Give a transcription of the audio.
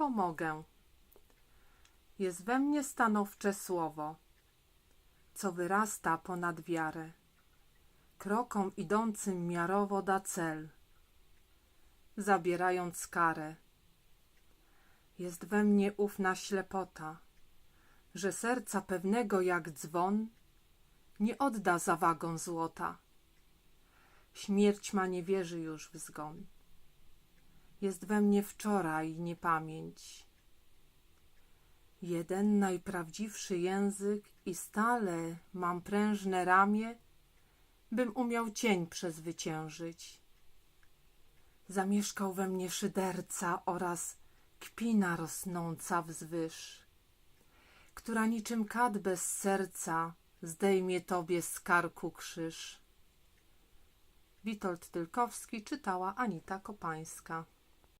pomogę. Jest we mnie stanowcze słowo, co wyrasta ponad wiarę. Krokom idącym miarowo da cel, zabierając karę. Jest we mnie ufna ślepota, że serca pewnego jak dzwon nie odda za wagą złota. Śmierć ma nie wierzy już w zgon. Jest we mnie wczoraj niepamięć. Jeden najprawdziwszy język i stale mam prężne ramię, bym umiał cień przezwyciężyć. Zamieszkał we mnie szyderca oraz kpina rosnąca wzwyż, która niczym kat bez serca zdejmie tobie z karku krzyż. Witold Tylkowski czytała Anita Kopańska.